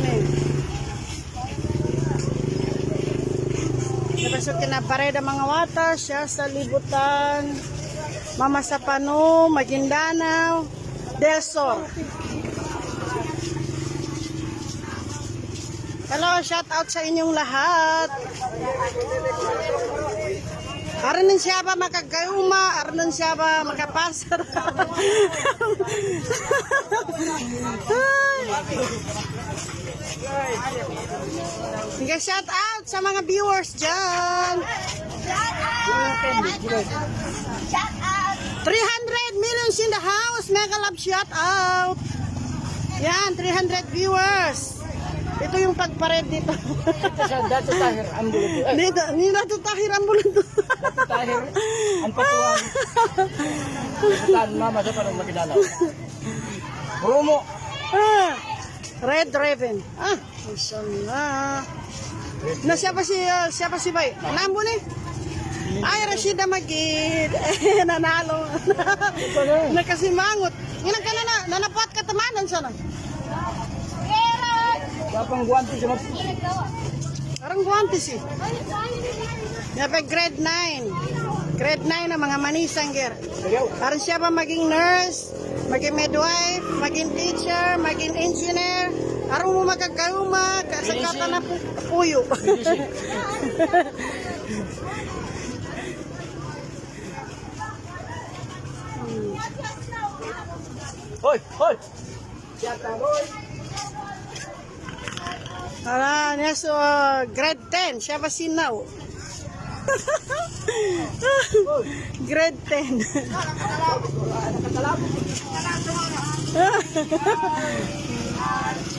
ni. Napasok kinapared ang mga wata siya sa libutan. Mama Sapano, Maguindanao, Del Sur. Hello, shout out sa inyong lahat. Aranin siya ba makagayuma? Aranin siya ba makapasar? Sige, shout out sa mga viewers dyan. 300 millions in the house. Mega love shout out. Yan, 300 viewers. Ito yung pagpared dito. Dati tahir. Eh, Dito, ni natutahir ang bulan to. tahir ang patuwan. Saan mama sa parang makilala. Promo. Ah, Red Raven. Ah, isa na. Na siya pa si, ah, siya pa si Bay. Nambo ni. Ay, Rashida Magid. Eh, nanalo. Nakasimangot. Ilang ka na na, nanapat ka tamanan sana. Kapang guwanti mga Parang guwantes eh. Dapat grade 9. Grade 9 na mga manisangger. Parang siya pa maging nurse, maging midwife, maging teacher, maging engineer. Araw mo magkagayuma, kasakata na pu- puyo. Hoy, hoy. Ara, niya so grade 10, siya pa sinaw. grade 10.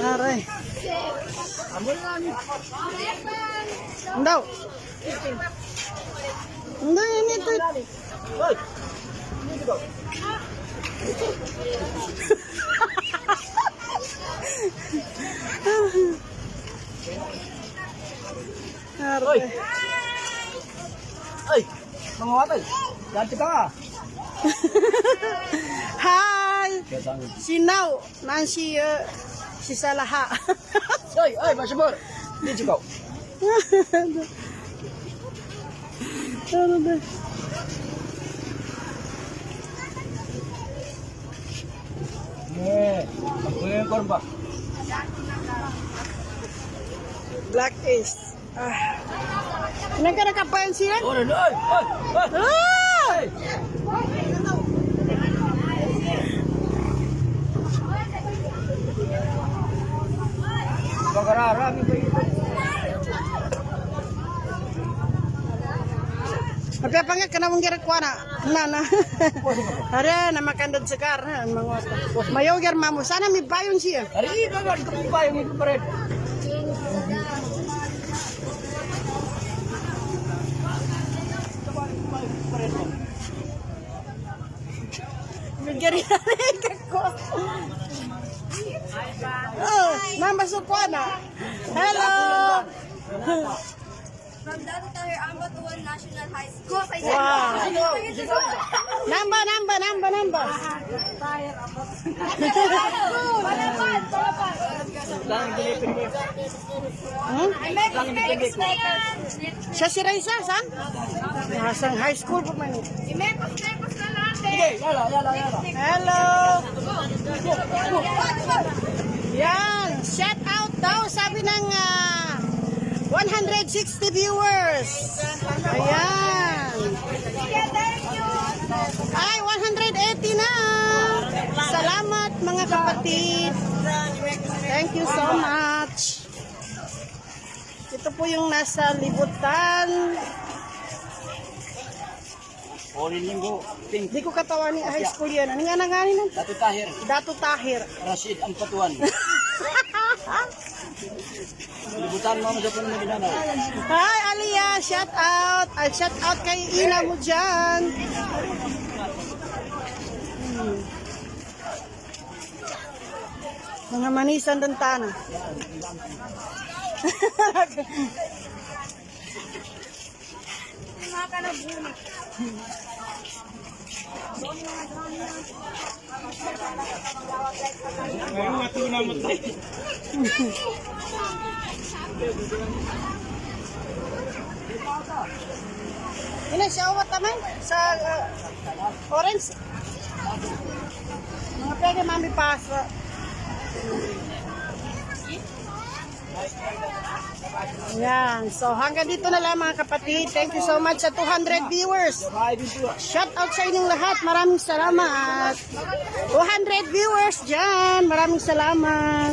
Aray. Andaw. Andaw, yan ito. Hoy. Aray. Ay. Mga watay. Dati ka nga. Hi! Sinaw, Nancy, uh, si Salaha. Hoy, ay, masibor. Dito ka. ano ba? Eh, magkunin ko ba? Black Ace. Ah. Ilan ka nakapayan siya? Oh, no, ay, ay, ay. Ah! Ay. Magararami ko ito. Magpapangit ka na mong girakwa na. Na, na. Ara, na makandad sa kar. ang Mga Mayaw gyar mamo. Sana may bayon siya. Ari, bagal ko pa yung ito pa rin. Bigyan rin ko. Oh, nambasok ko na. Hello! From Datu Tahir Amba to One National High School. Wow. Namba, namba, namba, namba. Palapan! Palapan! Lang dilipin ko. Hmm? Mistakes na yan! Siya si Raisa, saan? Nasang high school pa man. I-make mistakes na natin! Sige, yala, yala, yala. Hello! Yan, shout out daw, sabi ng ah, 160 viewers. Ayan. Ay, 180 na. Salamat mga kapatid. Thank you so much. Ito po yung nasa libutan. Orin linggo, pink. Di ko katawan ni high school yan. Ano nga na nga nun? Dati tahir. Dato Tahir. Rashid ang patuan. Libutan mo mo puno ng ginanaw. Hi, Aliyah. Shout out. At shout out kay Ina mo dyan. Hmm. Mga manisan dantana. Mga ka na Ini siya uwat naman sa uh, orange. Mga pwede mami pasa. Yan. So hanggang dito na lang mga kapatid. Thank you so much sa 200 viewers. Shout out sa inyong lahat. Maraming salamat. 200 viewers dyan. Maraming salamat.